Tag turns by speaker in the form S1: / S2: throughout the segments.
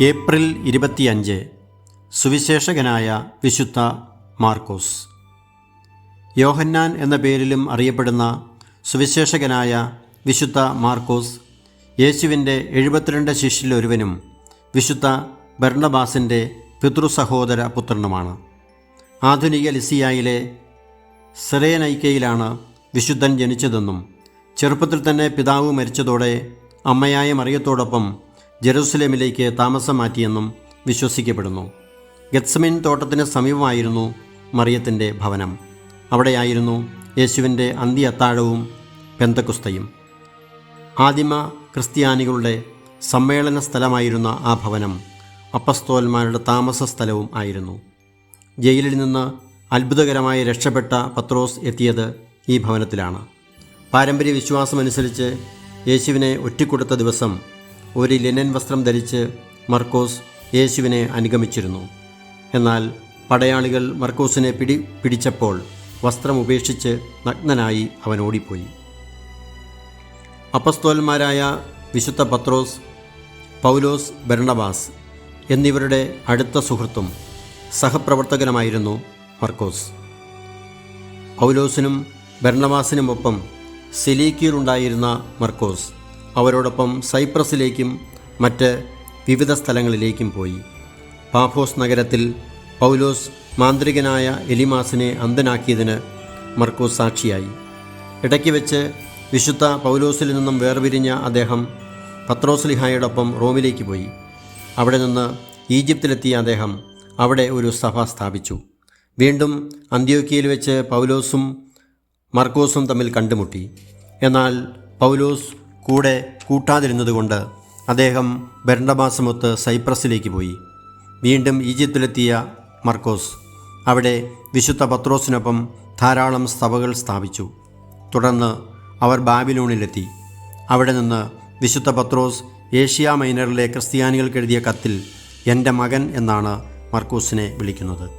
S1: April ഇരുപത്തിയഞ്ച് സുവിശേഷകനായ വിശുദ്ധ മാർക്കോസ്. യോഹന്നാൻ എന്ന പേരിലും അറിയപ്പെടുന്ന സുവിശേഷകനായ വിശുദ്ധ മാർക്കോസ് യേശുവിന്റെ എഴുപത്തിരണ്ട് ശിഷ്യരിലൊരുവനും വിശുദ്ധ ബർണബാസിന്റെ പിതൃസഹോദര പുത്രനുമാണ്. ആധുനിക ലിസിയായിലെ സെറേനൈക്കയിലാണ് വിശുദ്ധൻ ജനിച്ചതെന്നും ചെറുപ്പത്തിൽ തന്നെ പിതാവ് മരിച്ചതോടെ അമ്മയായ മറിയത്തോടൊപ്പം ജെറൂസലേമിലേക്ക് താമസം മാറ്റിയെന്നും വിശ്വസിക്കപ്പെടുന്നു. ഗത്സമിൻ തോട്ടത്തിന് സമീപമായിരുന്നു മറിയത്തിന്റെ ഭവനം. അവിടെയായിരുന്നു യേശുവിന്റെ അന്ത്യ അത്താഴവും പെന്തക്കുസ്തയും. ആദിമ ക്രിസ്ത്യാനികളുടെ സമ്മേളന സ്ഥലമായിരുന്ന ആ ഭവനം അപ്പസ്തോന്മാരുടെ താമസ സ്ഥലവും ആയിരുന്നു. ജയിലിൽ നിന്ന് അത്ഭുതകരമായി രക്ഷപ്പെട്ട പത്രോസ് എത്തിയത് ഈ ഭവനത്തിലാണ്. പാരമ്പര്യ വിശ്വാസമനുസരിച്ച് യേശുവിനെ ഒറ്റിക്കൊടുത്ത ദിവസം ഒരു ലിനൻ വസ്ത്രം ധരിച്ച് മർക്കോസ് യേശുവിനെ അനുഗമിച്ചിരുന്നു. എന്നാൽ പടയാളികൾ മർക്കോസിനെ പിടി പിടിച്ചപ്പോൾ വസ്ത്രം ഉപേക്ഷിച്ച് നഗ്നനായി അവൻ ഓടിപ്പോയി. അപ്പസ്തോലന്മാരായ വിശുദ്ധ പത്രോസ് പൗലോസ് ബെർണബാസ് എന്നിവരുടെ അടുത്ത സുഹൃത്തും സഹപ്രവർത്തകനുമായിരുന്നു മർക്കോസ്. പൗലോസിനും ബെർണബാസിനുമൊപ്പം സിലീക്കിയിലുണ്ടായിരുന്ന മർക്കോസ് അവരോടൊപ്പം സൈപ്രസിലേക്കും മറ്റ് വിവിധ സ്ഥലങ്ങളിലേക്കും പോയി. പാഫോസ് നഗരത്തിൽ പൗലോസ് മാന്ത്രികനായ എലിമാസിനെ അന്ധനാക്കിയതിന് മർക്കോസ് സാക്ഷിയായി. ഇടയ്ക്ക് വെച്ച് വിശുദ്ധ പൗലോസിൽ നിന്നും വേർപിരിഞ്ഞ അദ്ദേഹം പത്രോസ്ലിഹായോടൊപ്പം റോമിലേക്ക് പോയി. അവിടെ നിന്ന് ഈജിപ്തിലെത്തിയ അദ്ദേഹം അവിടെ ഒരു സഭ സ്ഥാപിച്ചു. വീണ്ടും അന്ത്യോക്കിയയിൽ വെച്ച് പൗലോസും മർക്കോസും തമ്മിൽ കണ്ടുമുട്ടി. എന്നാൽ പൗലോസ് കൂടെ കൂട്ടാതിരുന്നതുകൊണ്ട് അദ്ദേഹം ബരണ്ടമാസമൊത്ത് സൈപ്രസിലേക്ക് പോയി. വീണ്ടും ഈജിപ്തിലെത്തിയ മർക്കോസ് അവിടെ വിശുദ്ധ പത്രോസിനൊപ്പം ധാരാളം സഭകൾ സ്ഥാപിച്ചു. തുടർന്ന് അവർ ബാബിലോണിലെത്തി. അവിടെ നിന്ന് വിശുദ്ധ പത്രോസ് ഏഷ്യ മൈനറിലെ ക്രിസ്ത്യാനികൾക്ക് എഴുതിയ കത്തിൽ എന്റെ മകൻ എന്നാണ് മർക്കൂസിനെ വിളിക്കുന്നത്.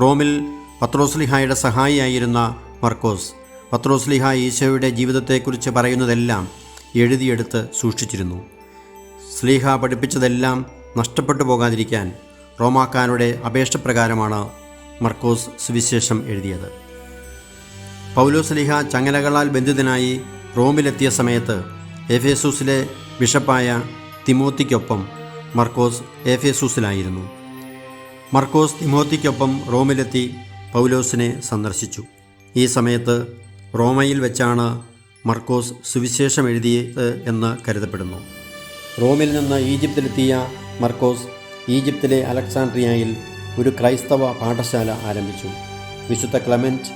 S1: റോമിൽ പത്രോസ്ലിഹായുടെ സഹായിയായിരുന്ന മർക്കോസ് പത്രോസ്ലിഹ ഈശോയുടെ ജീവിതത്തെക്കുറിച്ച് പറയുന്നതെല്ലാം എഴുതിയെടുത്ത് സൂക്ഷിച്ചിരുന്നു. സ്ലീഹ പഠിപ്പിച്ചതെല്ലാം നഷ്ടപ്പെട്ടു പോകാതിരിക്കാൻ റോമാക്കാരുടെ അപേക്ഷപ്രകാരമാണ് മർക്കോസ് സുവിശേഷം എഴുതിയത്. പൗലോസ്ലിഹ ചങ്ങലകളാൽ ബന്ധിതനായി റോമിലെത്തിയ സമയത്ത് എഫേസൂസിലെ ബിഷപ്പായ തിമോത്തിക്കൊപ്പം മർക്കോസ് എഫേസൂസിലായിരുന്നു. മർക്കോസ് തിമോത്തിക്കൊപ്പം റോമിലെത്തി പൗലോസിനെ സന്ദർശിച്ചു. ഈ സമയത്ത് റോമയിൽ വെച്ചാണ് മർക്കോസ് സുവിശേഷം എഴുതിയത് എന്ന് കരുതപ്പെടുന്നു. റോമിൽ നിന്ന് ഈജിപ്തിലെത്തിയ മർക്കോസ് ഈജിപ്തിലെ അലക്സാണ്ട്രിയയിൽ ഒരു ക്രൈസ്തവ പാഠശാല ആരംഭിച്ചു. വിശുദ്ധ ക്ലമന്റ്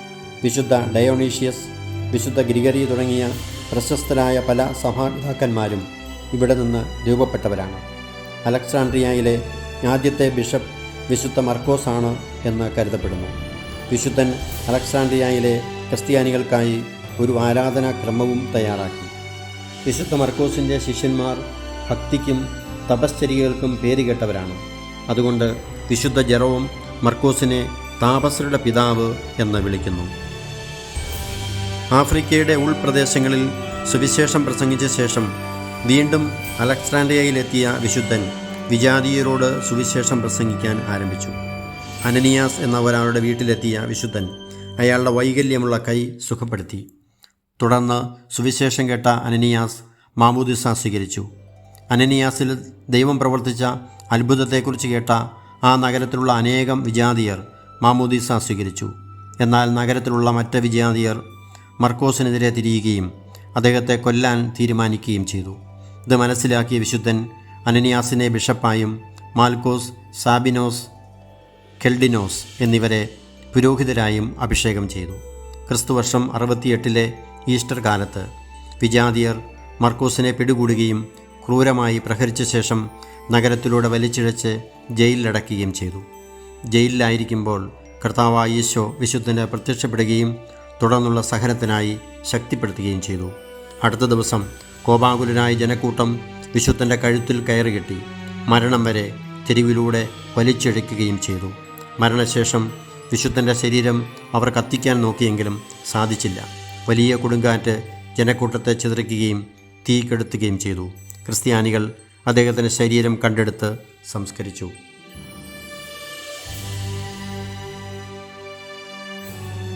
S1: വിശുദ്ധ ഡയോണീഷ്യസ് വിശുദ്ധ ഗ്രിഗറി തുടങ്ങിയ പ്രശസ്തരായ പല സഭാപിതാക്കന്മാരും ഇവിടെ നിന്ന് രൂപപ്പെട്ടവരാണ്. അലക്സാണ്ട്രിയയിലെ ആദ്യത്തെ ബിഷപ്പ് വിശുദ്ധ മർക്കോസാണ് എന്ന് കരുതപ്പെടുന്നു. വിശുദ്ധൻ അലക്സാണ്ട്രിയയിലെ ക്രിസ്ത്യാനികൾക്കായി ഒരു ആരാധനാക്രമവും തയ്യാറാക്കി. വിശുദ്ധ മർക്കോസിന്റെ ശിഷ്യന്മാർ ഭക്തിക്കും തപശ്ചര്യകൾക്കും പേരുകേട്ടവരാണ് അതുകൊണ്ട് വിശുദ്ധ ജെറോം മർക്കോസിനെ താപസരുടെ പിതാവ് എന്ന് വിളിക്കുന്നു. ആഫ്രിക്കയുടെ ഉൾപ്രദേശങ്ങളിൽ സുവിശേഷം പ്രസംഗിച്ച ശേഷം വീണ്ടും അലക്സാണ്ട്രിയയിലെത്തിയ വിശുദ്ധൻ വിജാതീയരോട് സുവിശേഷം പ്രസംഗിക്കാൻ ആരംഭിച്ചു. അനനിയാസ് എന്ന ഒരാളുടെ വീട്ടിലെത്തിയ വിശുദ്ധൻ അയാളുടെ വൈകല്യമുള്ള കൈ സുഖപ്പെടുത്തി. തുടർന്ന് സുവിശേഷം കേട്ട അനനിയാസ് മാമൂദിസ സ്വീകരിച്ചു. അനനിയാസിൽ ദൈവം പ്രവർത്തിച്ച അത്ഭുതത്തെക്കുറിച്ച് കേട്ട ആ നഗരത്തിലുള്ള അനേകം വിജാതിയർ മാമൂദിസ സ്വീകരിച്ചു. എന്നാൽ നഗരത്തിലുള്ള മറ്റ് വിജാതിയർ മർക്കോസിനെതിരെ തിരിയുകയും അദ്ദേഹത്തെ കൊല്ലാൻ തീരുമാനിക്കുകയും ചെയ്തു. ഇത് മനസ്സിലാക്കിയ വിശുദ്ധൻ അനനിയാസിനെ ബിഷപ്പായും മാൽക്കോസ് സാബിനോസ് കെൽഡിനോസ് എന്നിവരെ പുരോഹിതരായും അഭിഷേകം ചെയ്തു. ക്രിസ്തുവർഷം അറുപത്തിയെട്ടിലെ ഈസ്റ്റർ കാലത്ത് വിജാതിയർ മർക്കോസിനെ പിടികൂടുകയും ക്രൂരമായി പ്രഹരിച്ച ശേഷം നഗരത്തിലൂടെ വലിച്ചിഴച്ച് ജയിലിലടക്കുകയും ചെയ്തു. ജയിലിലായിരിക്കുമ്പോൾ കർത്താവായ ഈശോ വിശുദ്ധന് പ്രത്യക്ഷപ്പെടുകയും തുടർന്നുള്ള സഹനത്തിനായി ശക്തിപ്പെടുത്തുകയും ചെയ്തു. അടുത്ത ദിവസം കോപാകുലനായ ജനക്കൂട്ടം വിശുദ്ധന്റെ കഴുത്തിൽ കയറുകെട്ടി മരണം വരെ തെരുവിലൂടെ വലിച്ചിഴയ്ക്കുകയും ചെയ്തു. മരണശേഷം വിശുദ്ധന്റെ ശരീരം അവർ കത്തിക്കാൻ നോക്കിയെങ്കിലും സാധിച്ചില്ല. വലിയ കൊടുങ്കാറ്റ് ജനക്കൂട്ടത്തെ ചിതറിക്കുകയും തീ കെടുത്തുകയും ചെയ്തു. ക്രിസ്ത്യാനികൾ അദ്ദേഹത്തിന്റെ ശരീരം കണ്ടെടുത്ത് സംസ്കരിച്ചു.